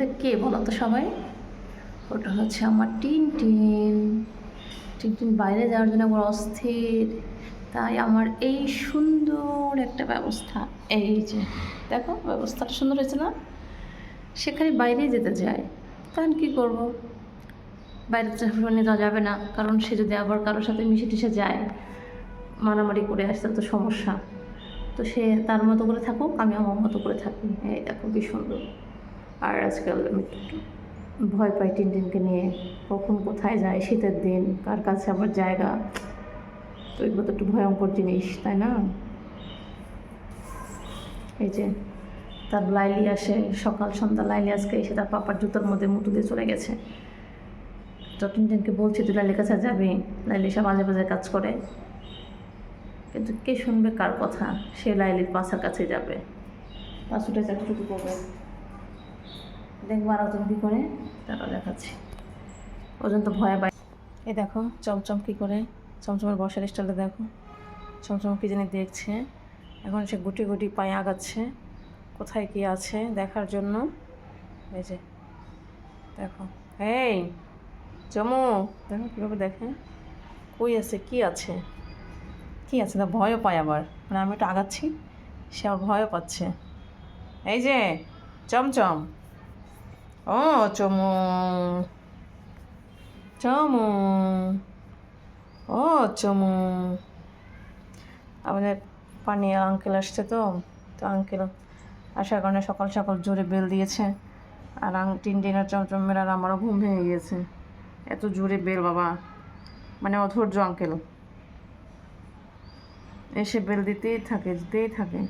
এটা কে বলো তো সবাই? ওটা হচ্ছে আমার টিন টিন। টিন টিন বাইরে যাওয়ার জন্য আমার অস্থির। তাই আমার এই সুন্দর একটা ব্যবস্থা। এই যে, দেখো, ব্যবস্থাটা সুন্দর হয়েছে না? সেখানে বাইরে যেতে চায়। তখন কী করব? বাইরে নিয়ে যাওয়া যাবে না। কারণ সে যদি আবার কারোর সাথে মিশে টিশে যায়, মারামারি করে আসতে তো সমস্যা। তো সে তার মতো করে থাকুক আমি আমার মতো করে থাকি। এই দেখো কি সুন্দর। আর আজকাল আমি ভয় পাই টিনটিনকে নিয়ে, কখন কোথায় যায় শীতের দিন, কার কাছে আবার জায়গা। তো এগুলো তো একটু ভয়ঙ্কর জিনিস, তাই না? এই যে, তার লাইলি আসে, সকাল সন্ধ্যা লাইলি আজকে এসে তার পাপার জুতোর মধ্যে মুটু দিয়ে চলে গেছে। তো টিনটিনকে বলছি, তুই লাইলির কাছে যাবি? লাইলি সব মাঝে মাঝে কাজ করে। কিন্তু কে শুনবে কার কথা? সে লাইলির পাশার কাছে যাবে। পাঁচশোটা চাকরিটুকু করবে। দেখব আর ওজন কী করে? তারপর দেখাচ্ছি। ওজন তো ভয় পায় এই দেখো, চমচম কী করে? চমচমের বসার স্টাইলটা দেখো। চমচম কী জানি দেখছে। এখন সে গুটি গুটি পায়ে আগাচ্ছে। কোথায় কি আছে দেখার জন্য। এই যে, দেখো। এই, চমু, দেখো কীভাবে দেখে। কই আছে, কি আছে? কি আছে? না, ভয়ও পায় আবার। মানে আমি একটু আগাচ্ছি, সে আবার ভয়ও পাচ্ছে। এই যে, চমচম। ও চমু চমু ও চমু আমাদের পানি আঙ্কেল আসছে তো তো আঙ্কেল আসার কারণে সকাল সকাল জোরে বেল দিয়েছে। আর আং টিন টিনের চমচমের আর আমারও ঘুম ভেঙে গিয়েছে এত জোরে বেল বাবা। মানে অধৈর্য আঙ্কেল এসে বেল দিতেই থাকে দিতেই থাকে।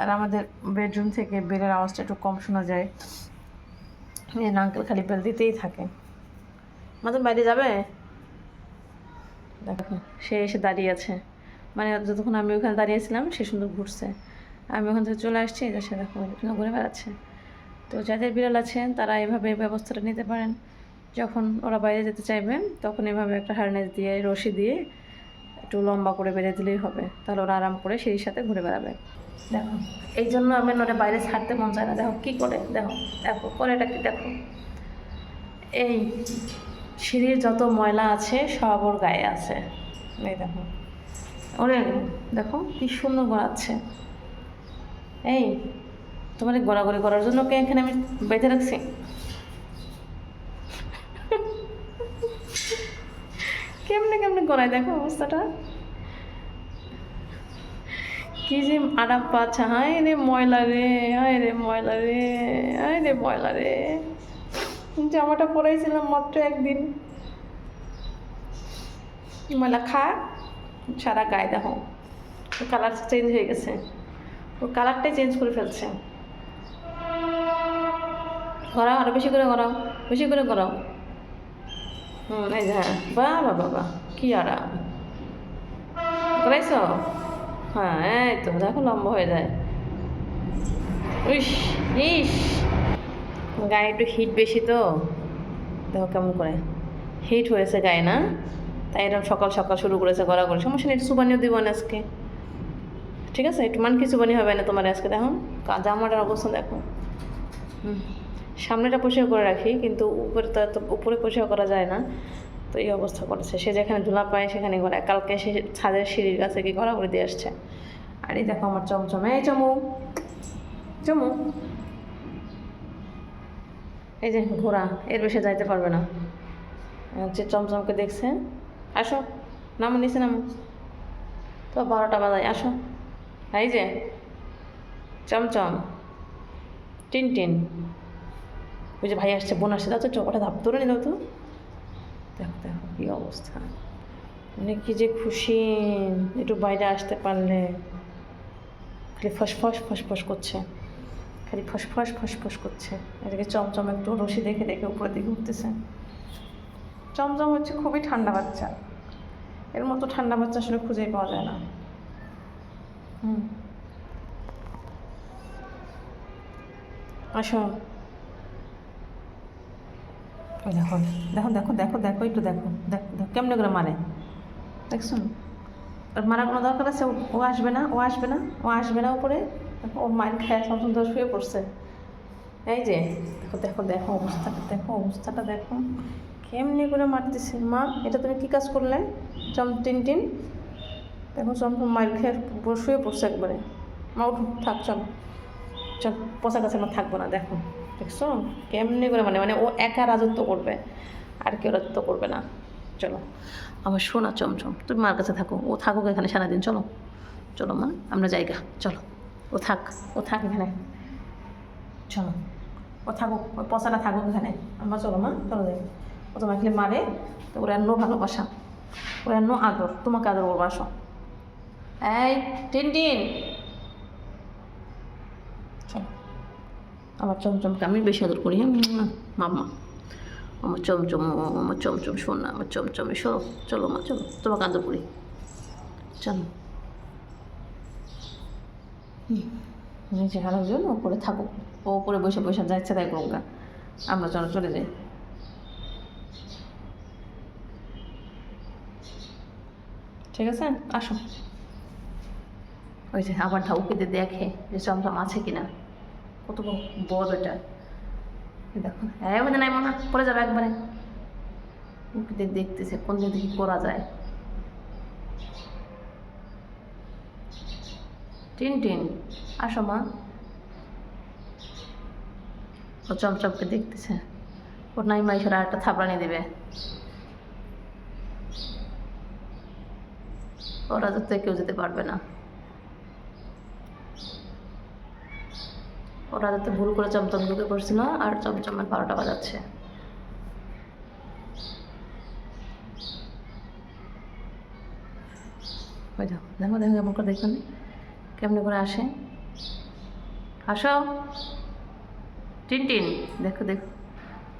আর আমাদের বেডরুম থেকে বেলের আওয়াজটা একটু কম শোনা যায়। আঙ্কেল খালি বেল দিতেই থাকে। আমাদের বাইরে যাবে? দেখো, সে এসে দাঁড়িয়ে আছে। মানে যতক্ষণ আমি ওখানে দাঁড়িয়েছিলাম সে সুন্দর ঘুরছে। আমি ওখান থেকে চলে আসছি যে সে দেখো ঘুরে বেড়াচ্ছে। তো যাদের বিড়াল আছেন তারা এভাবে ব্যবস্থাটা নিতে পারেন। যখন ওরা বাইরে যেতে চাইবেন তখন এভাবে একটা হারনেস দিয়ে, রশি দিয়ে একটু লম্বা করে বেঁধে দিলেই হবে। তাহলে ওরা আরাম করে সেই সাথে ঘুরে বেড়াবে। দেখো, এই জন্য আমি ওরা বাইরে ছাড়তে মন চায় না। দেখো কী করে? দেখো দেখো করেটা কি? দেখো। এই সিঁড়ির যত ময়লা আছে, সব ওর গায়ে আছে। এই দেখো ওরে দেখো কি সুন্দর গড়াচ্ছে। এই, তোমার গড়াগড়ি করার জন্য কে এখানে আমি বেঁধে রাখছি? কেমনে কেমনে গড়ায়? দেখো অবস্থাটা। কি যে আরাম পাচ্ছে, হায় রে ময়লা রে, হায় রে ময়লা রে, হায় রে ময়লা রে। জামাটা পরাইছিলাম মাত্র একদিন। ময়লা খা, সারা গায়ে দেখো। কালার চেঞ্জ হয়ে গেছে। ওর কালারটাই চেঞ্জ করে ফেলছে। গড়াও, আরও বেশি করে গড়াও, বেশি করে গড়াও। হুম, এই যে হ্যাঁ বাহ বাবা কি আরাম। করাইছ হ্যাঁ এই তো, দেখো লম্বা হয়ে যায়। ইস ইস গায়ে একটু হিট বেশি তো। দেখো কেমন করে হিট হয়েছে গায়ে, না? তাই এরকম সকাল সকাল শুরু করেছে গড়া করে সমস্যা নেই সুবানিও দিব না আজকে। ঠিক আছে, একটু মান কি সুবানি হবে না তোমার আজকে, দেখো। জামাটার অবস্থা, দেখো। সামনেটা পরিষ্কার করে রাখি, কিন্তু উপরে তো উপরে পরিষ্কার করা যায় না। তো এই অবস্থা করেছে। সে যেখানে ধুলা পায়, সেখানে গড়ায় কালকে সে ছাদের সিঁড়ির কাছে কি গড়া করে দিয়ে আসছে। আর এই দেখো আমার চমচম। এই চমু। চমু। এই যে ঘোড়া, এর বেশি যাইতে পারবে না। যে চমচমকে দেখছে, আসো, নামো, নিচে নামো। তো বারোটা বাজায়, আসো। এই যে চমচম। Tin tin. ওই যে ভাই আসছে, বোন আসছে। দাও তো চোখটা ধাপ ধরে নি দাও তো। দেখো দেখো কী অবস্থা? মানে কি যে খুশি, একটু বাইরে আসতে পারলে। খালি ফসফস ফসফস করছে। খালি ফসফস ফসফস করছে। এটাকে চমচম একটু রশি দেখে দেখে উপরে দিকে উঠতেছে। চমচম হচ্ছে খুবই ঠান্ডা বাচ্চা। এর মতো ঠান্ডা বাচ্চা আসলে খুঁজেই পাওয়া যায় না। হুম। আসো। দেখো দেখো দেখো দেখো দেখো একটু দেখো দেখো দেখো, কেমনে করে মারে। দেখছ? ওর মারার কোনো দরকার আছে? ও- ও আসবে না, ও আসবে না, ও আসবে না উপরে। দেখো ওর মায়ের খায় সব সুন্দর শুয়ে পড়ছে। এই যে, দেখো দেখো দেখো অবস্থাটা দেখো অবস্থাটা, দেখো। কেমনি করে মারতেছে? মা, এটা তুমি কি কাজ করলে? চম, টিন টিন? দেখো চম্পা মায়ের খেয়ে শুয়ে পড়ছে একবারে। মা, উঠো, থাক, চলো। চল পোষা কাছে আমার থাকব না, দেখো। দেখছ? কেমনি করে মানে মানে ও একা রাজত্ব করবে, আর কেউ রাজত্ব করবে না। চলো আমার শোনা, চমচম, তুমি মার কাছে থাকো, ও থাকুক এখানে সারাদিন, চলো। চলো মা, আমরা জায়গা চলো। ও থাক ও থাক এখানে। চলো, ও থাকুক ওই পচাটা থাকুক এখানে। আমরা চলো মা, চলো যাই। ও তোমাকে মারে, তো ওর এন্ন ভালোবাসা, ওর এন্ন আদর, তোমাকে আদর করব, আসো। এই টিন টিন আমার চমচমকে আমি বেশি আদর করি হ্যাঁ? মাম্মা। আমার চমচম আমার চমচম শোন আমার চমচমে সরো চলো মা, চলো, তোমাকে আদর করি। চলো। নিচে হারার জন্য ওপরে থাকুক ও ওপরে বসে বসে যা ইচ্ছা তাই করুক। আমরা চলো চলে যাই। ঠিক আছে? আসো। ওই যে আবার ঢাউকিতে দেখে যে চমচম আছে কিনা। কত বড় এটা? দেখো। হ্যাঁ ওখানে নাই মনে পড়ে যাবে একবারে। দেখতেছে, কোন দিক থেকে করা যায়। টিন টিন, আসো মা। ও চমচমকে দেখতেছে। ওর নাই মাইসের আর একটা থাপড়ানি দেবে। ওরা তো কেউ যেতে পারবে না। ওরা যাতে ভুল করে চমচম ঢুকে পড়ছিল আর চমচমের বারোটা বাজাচ্ছে। ওই যাও দেখো দেখো কেমন করে দেখুন কেমনে করে আসে। আসো। টিন টিন, দেখো দেখো।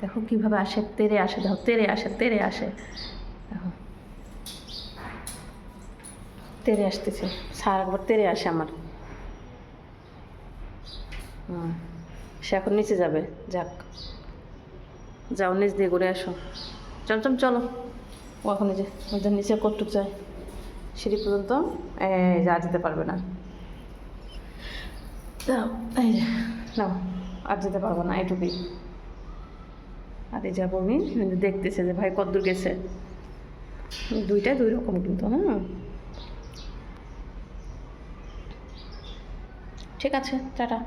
দেখো কীভাবে আসে, তেরে আসে, দেখো, তেরে আসে তেরে আসে। দেখো। তেরে আসতেছে। সারা একবার তেরে আসে আমার। সে এখন নিচে যাবে, যাক। যাও, নিচ দিয়ে ঘুরে আসো। চমচম চলো ও এখন যে ওদের নিচে কটুক যায় সিঁড়ি পর্যন্ত যা যেতে পারবে না। দাও নাও। আর যেতে পারব না, এটুকুই। আর এই যাব আমি দেখতেছে যে ভাই কদ্দূর গেছে। দুইটাই দুই রকম কিন্তু হ্যাঁ ঠিক আছে, টাটা।